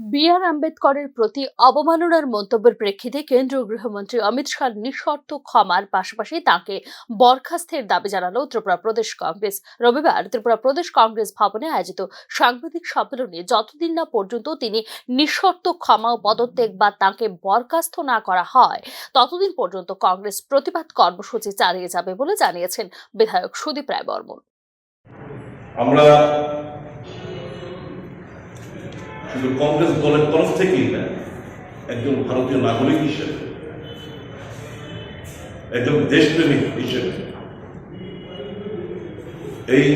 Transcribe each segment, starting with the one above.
B আর আম্বেদকরের প্রতি অবমাননার মন্তব্যের প্রেক্ষিতে কেন্দ্রীয় গৃহমন্ত্রী অমিত শাহ নিঃশর্ত ক্ষমার পাশাপাশি তাকে বরখাস্তের দাবি জানালো ত্রিপুরা প্রদেশ কংগ্রেস। রবিবার ত্রিপুরা প্রদেশ কংগ্রেস ভবনে আয়োজিত সাংবাদিক সম্মেলনে যতদিন না পর্যন্ত তিনি নিঃশর্ত ক্ষমা পদত্যাগ বা তাকে বরখাস্ত না করা হয়, ততদিন পর্যন্ত কংগ্রেস প্রতিবাদ কর্মসূচি চালিয়ে যাবে বলে জানিয়েছেন বিধায়ক সুদীপ রায় বর্মন। আমরা শুধু কংগ্রেস দলের তরফ থেকেই না, একজন ভারতীয় নাগরিক হিসেবে, একজন দেশপ্রেমিক হিসেবে, এই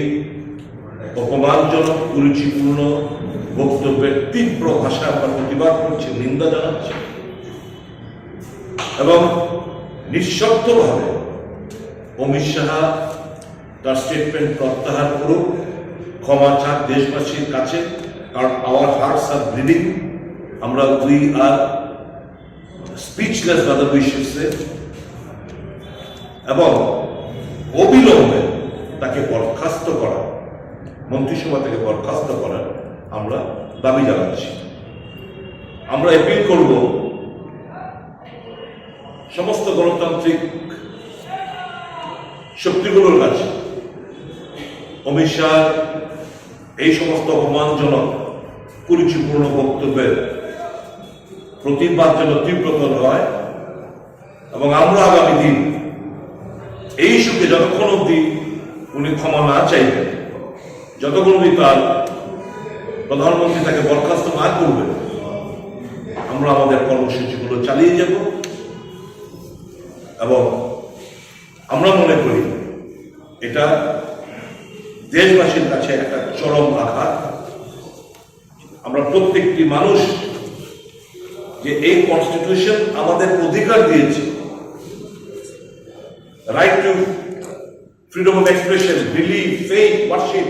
অপমানজনক, কুরুচিপূর্ণ বক্তব্যের তীব্র ভাষায় আমরা প্রতিবাদ করছি, নিন্দা জানাচ্ছি এবং নিঃশর্তভাবে অমিত শাহ তার স্টেটমেন্ট প্রত্যাহার করুক, ক্ষমা চাক দেশবাসীর কাছে। কারণ আওয়ার হার্টস আর ব্লিডিং আমরা উই আর স্পিচলেস দাদা উইশেসে এবং অবিলম্বে তাকে বরখাস্ত করা, মন্ত্রিসভা থেকে বরখাস্ত করার আমরা দাবি জানাচ্ছি। আমরা অ্যাপিল করব, সমস্ত গণতান্ত্রিক শক্তিগুলোর কাছে। অমিত শাহ, এই সমস্ত অপমানজনক কুরুচিপূর্ণ বক্তব্যের প্রতিবাদ যেন তীব্রতর হয় এবং আমরা আগামী দিন এই সুখে যতক্ষণ অব্দি উনি ক্ষমা না চাইবেন, যতক্ষণ অব্দি তার প্রধানমন্ত্রী তাকে বরখাস্ত না করবেন, আমরা আমাদের কর্মসূচিগুলো চালিয়ে যাব এবং আমরা মনে করি এটা দেশবাসীর কাছে একটা চরম আঘাত। আমরা প্রত্যেকটি মানুষ যে এই কনস্টিটিউশন আমাদের অধিকার দিয়েছে। Right to freedom of expression believe faith worship